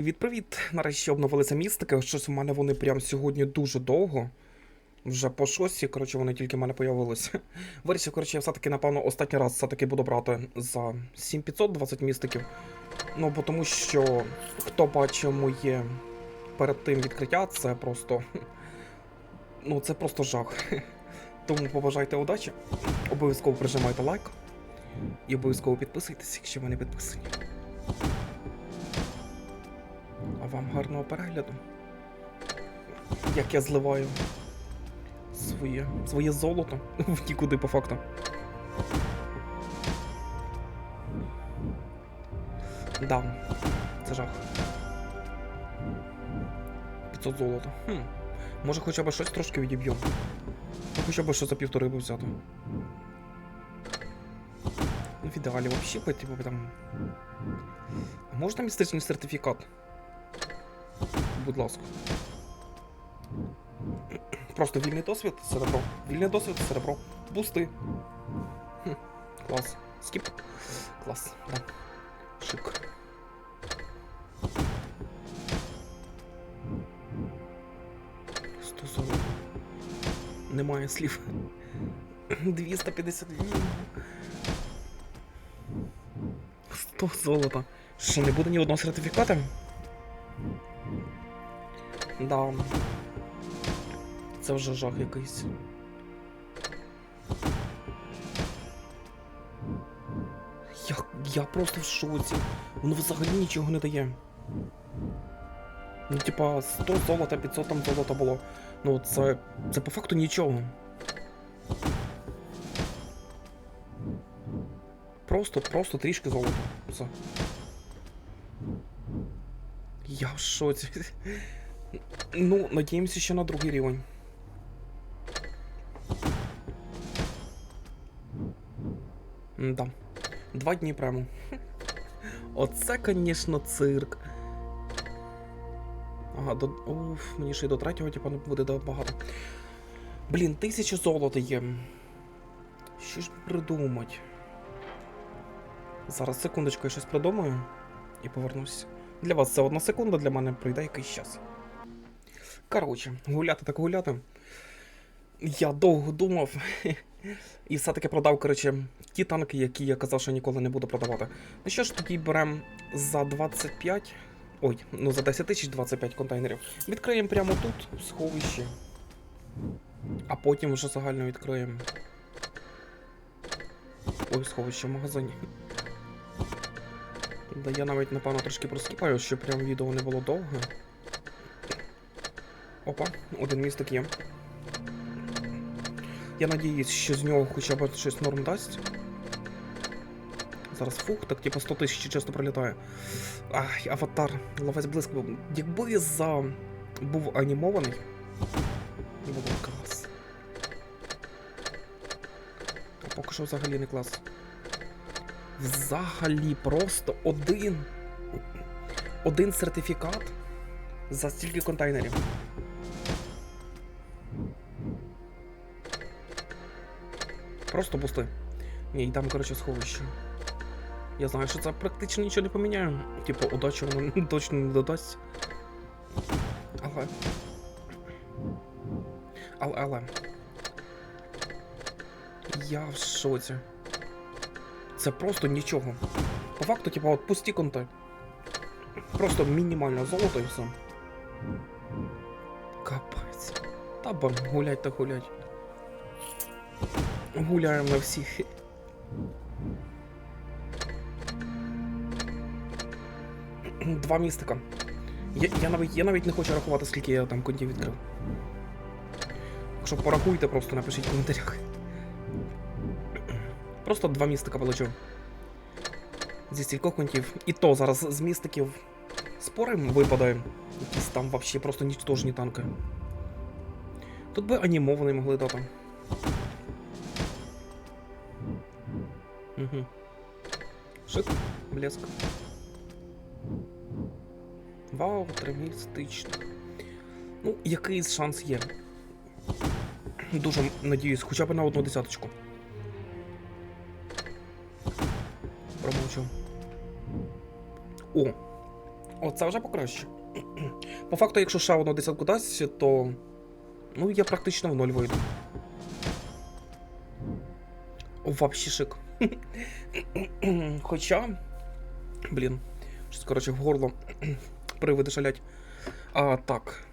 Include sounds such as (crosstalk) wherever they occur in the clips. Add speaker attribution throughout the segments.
Speaker 1: Привіт-привіт! Нарешті обновилися містики. Щось у мене вони прям сьогодні дуже довго. Вже по шості, коротше, вони тільки в мене появилися. (laughs) Вирішив, коротше, я все-таки, напевно, останній раз все-таки буду брати за 7520 містиків. Ну, бо тому що хто бачив моє перед тим відкриття, це просто. (laughs) Ну, це просто жах. (laughs) Тому побажайте удачі. Обов'язково прижимайте лайк. І обов'язково підписуйтесь, якщо ви не підписані. Вам гарного перегляду. Як я зливаю своє, своє золото (laughs) в нікуди по факту. Да, це жах. 500 золота. Хм. Може хоча б щось трошки відіб'ю. Ну, Хоча б що за півтори би взяти. В ідеалі взагалі, типу, там. Можна містичний сертифікат? Будь ласка. Просто вільний досвід, серебро. Вільний досвід, серебро. Бусти. Хм, клас. Скіп. Клас, да. Шик. Сто сорок. Немає слів. 250 гривень. 100 золота. Що, не буде ні одного сертифіката? Да. Це вже жах якийсь. Я, я просто в шоці. Воно взагалі нічого не дає. Ну, типа, 100 золота, 500 там золота було. Ну, це. Це по факту нічого. Просто, просто трішки золота. Все. Я в шоці. Ну, надіємося ще на другий рівень. Да. Два дні прямо. (laughs) Оце, звісно, цирк. Ага, до. Уф, мені ще й до третього, типа, не буде багато. Блін, тисяча золота є. Що ж придумать? Зараз секундочку, я щось придумаю і повернусь. Для вас це одна секунда, для мене пройде якийсь час. Коротше, гуляти так гуляти. Я довго думав. І все-таки продав, коротше, ті танки, які я казав, що ніколи не буду продавати. Ну що ж, тоді беремо за 25. Ой, ну за 10 тисяч 25 контейнерів. Відкриємо прямо тут, в сховищі. А потім вже загально відкриємо. Ой, сховище в магазині. Да я навіть, напевно, трошки проскіпаю, щоб прям відео не було довге. Опа, один містик є. Я надіюсь, що з нього хоча б щось норм дасть. Зараз фух, так типу 100 тисяч часто пролітає. Ах, аватар, ловець блиск. Якби за був анімований. Було б клас. Поки що взагалі не клас. Взагалі просто один. Один сертифікат за стільки контейнерів. Просто бусти. Ні, і там, коротше, сховище. Я знаю, що це практично нічого не поміняє. Типу, удачі воно (laughs) точно не додасть. Але. Але, але. Я в шоці. Це просто нічого. По факту, типу, от пусті конти. Просто мінімальне золото і все. Капець. Та бам, гулять та гулять. Гуляємо на всіх. Два містика. Я, я, навіть, я навіть не хочу рахувати, скільки я там контів відкрив. Якщо порахуйте, просто напишіть в коментарях. Просто два містика получив. Зі стількох контів. І то зараз з містиків спорим випадає. Якісь там вообще просто нічтожні танки. Тут би анімований могли дати. Угу. Шик, блеск. Вау, тримістично. Ну, якийсь шанс є. Дуже надіюсь, хоча б на одну десяточку. Промовчу. О! Оце вже покраще. По факту, якщо ще одну десятку дасть, то. Ну, я практично в ноль вийду. Вообще шик. (coughs) Хоча. Блін. Щось, коротше, в горло (coughs) привиди шалять. А, так.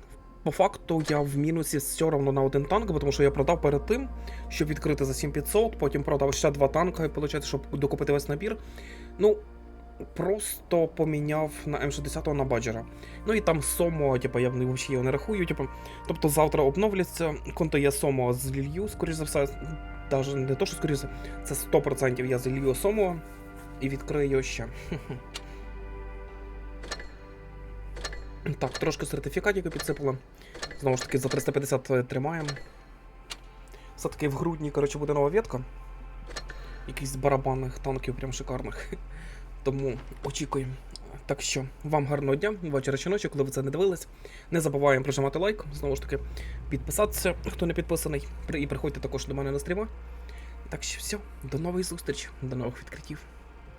Speaker 1: По факту я в мінусі все одно на один танк, тому що я продав перед тим, щоб відкрити за 7500, потім продав ще два танка, і виходить, щоб докупити весь набір. Ну, просто поміняв на М60 на баджера. Ну і там Сомо, типу, я взагалі його не рахую. Типу, тобто завтра обновляться. Конто я Сомо злью, скоріш за все. Навіть не то, що скоріш за це 100% я злью Сомо і відкрию його ще. (laughs) Так, трошки сертифікатів підсипало. Знову ж таки, за 350 тримаємо. Все-таки в грудні, коротше, буде нова ветка. Якийсь барабанних танків прям шикарних. (laughs) Тому очікуємо. Так що, вам гарного дня, вечора чи ночі, коли ви це не дивились. Не забуваємо прожимати лайк, знову ж таки, підписатися, хто не підписаний. І приходьте також до мене на стріма. Так що все, до нових зустріч, до нових відкриттів.